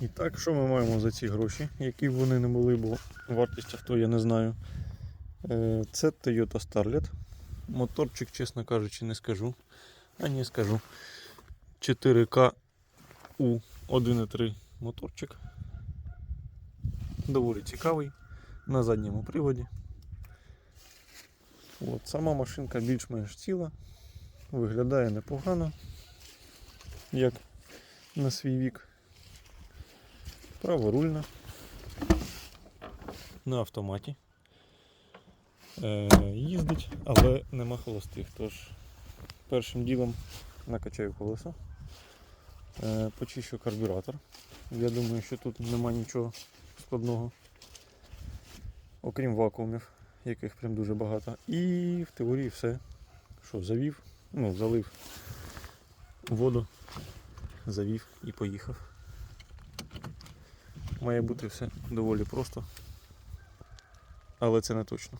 І так, що ми маємо за ці гроші, які б вони не були, бо вартість авто я не знаю. Е, Це Toyota Starlet. Моторчик, чесно кажучи, не скажу. А ні, скажу. 4К у 1.3 моторчик. Доволі цікавий. На задньому приводі. От, сама машинка більш-менш ціла. Виглядає непогано. Як на свій вік. Праворульна. На автоматі. Е, їздить, але нема холостих. Тож першим ділом накачаю колеса. Е, почищу карбюратор. Я думаю, що тут нема нічого складного. Окрім вакуумів, яких прям дуже багато. І в теорії все. Що, завів, ну, залив воду, завів і поїхав. Має бути все доволі просто. Але це не точно.